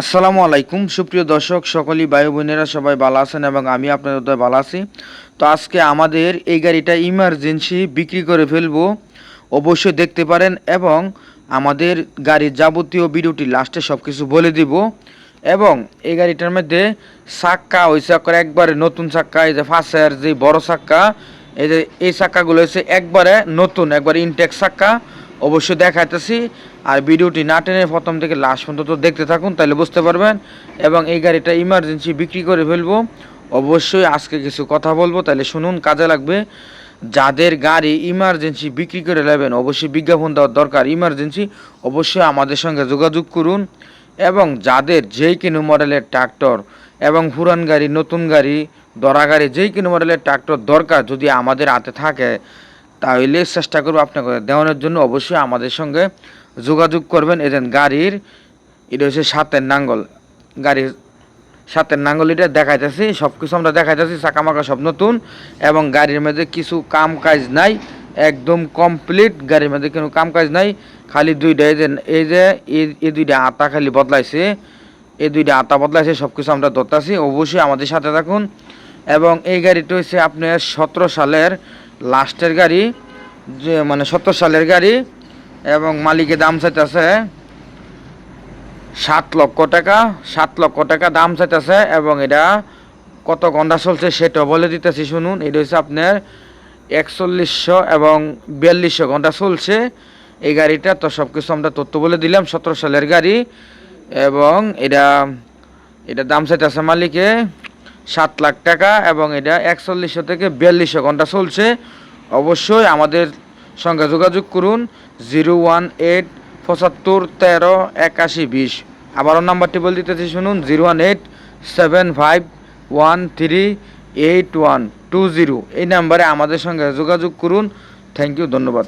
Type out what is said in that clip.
আসসালামু আলাইকুম। সুপ্রিয় দর্শক, সকলেই ভাই বোনেরা সবাই ভালো আছেন এবং আমি আপনাদের উদয় ভালো আছি। তো আজকে আমাদের এই গাড়িটা ইমার্জেন্সি বিক্রি করে ফেলব। অবশ্যই দেখতে পারেন এবং আমাদের গাড়ির যাবতীয় ভিডিওটি লাস্টে সব কিছু বলে দিব। এবং এই গাড়িটার মধ্যে চাক্কা ওই চাক্কার একবারে নতুন চাক্কা, এই যে ফাঁসের যে বড় চাক্কা, এই যে এই চাক্কাগুলো হচ্ছে একবারে নতুন, একবারে ইনটেক চাক্কা। অবশ্যই দেখাইতেছি। আর ভিডিওটি না টেনে প্রথম থেকে লাস্ট পর্যন্ত দেখতে থাকুন তাহলে বুঝতে পারবেন। এবং এই গাড়িটা ইমার্জেন্সি বিক্রি করে ফেলব। অবশ্যই আজকে কিছু কথা বলব তাহলে শুনুন, কাজে লাগবে। যাদের গাড়ি ইমার্জেন্সি বিক্রি করে নেবেন, অবশ্যই বিজ্ঞাপন দেওয়ার দরকার। ইমার্জেন্সি অবশ্যই আমাদের সঙ্গে যোগাযোগ করুন। এবং যাদের যেই কোনো মডেলের ট্রাক্টর এবং পুরান গাড়ি, নতুন গাড়ি, দরা গাড়ি, যেই কোনো মডেলের ট্রাক্টর দরকার, যদি আমাদের হাতে থাকে তাহলে চেষ্টা করব আপনাকে দেওয়ানোর জন্য। অবশ্যই আমাদের সঙ্গে যোগাযোগ করবেন। এদের গাড়ির, এটা হচ্ছে সাতের নাঙ্গল। গাড়ির সাতের নাঙ্গল এটা দেখাইতেছি সব কিছু আমরা দেখাইতেছি, চাকামাকা সব নতুন। এবং গাড়ির মধ্যে কিছু কাম কাজ নাই, একদম কমপ্লিট। গাড়ির মধ্যে কোনো কাম কাজ নাই, খালি দুইটা এই যে এই যে, এই- দুইটা আতা খালি বদলাইছে। এই দুইটা আতা বদলাইছে সব কিছু আমরা ধরতেছি। অবশ্যই আমাদের সাথে থাকুন। এবং এই গাড়িটা হচ্ছে আপনার সতেরো সালের লাস্টের গাড়ি, যে মানে সত্তর সালের গাড়ি এবং মালিকের দাম চাইতেছে সাত লক্ষ টাকা, সাত লক্ষ টাকা দাম চাইতেছে এবং এটা কত ঘণ্টা চলছে সেটা বলে দিতেছি, শুনুন। এটা হচ্ছে আপনার একচল্লিশশো এবং বিয়াল্লিশশো ঘণ্টা চলছে এই গাড়িটা। তো সব কিছু আমরা তথ্য বলে দিলাম, সতেরো সালের গাড়ি এবং এটা এটা দাম চাইতেছে মালিকে সাত লাখ টাকা এবং এটা একচল্লিশশো থেকে বিয়াল্লিশশো ঘণ্টা চলছে। অবশ্যই আমাদের সঙ্গে যোগাযোগ করুন জিরো ওয়ান এইট পঁচাত্তর তেরো একাশি বিশ। আবারও নাম্বারটি বলে দিতেছি, শুনুন, zero one eight seven five one three eight one two zero. এই নাম্বারে আমাদের সঙ্গে যোগাযোগ করুন। থ্যাংক ইউ, ধন্যবাদ।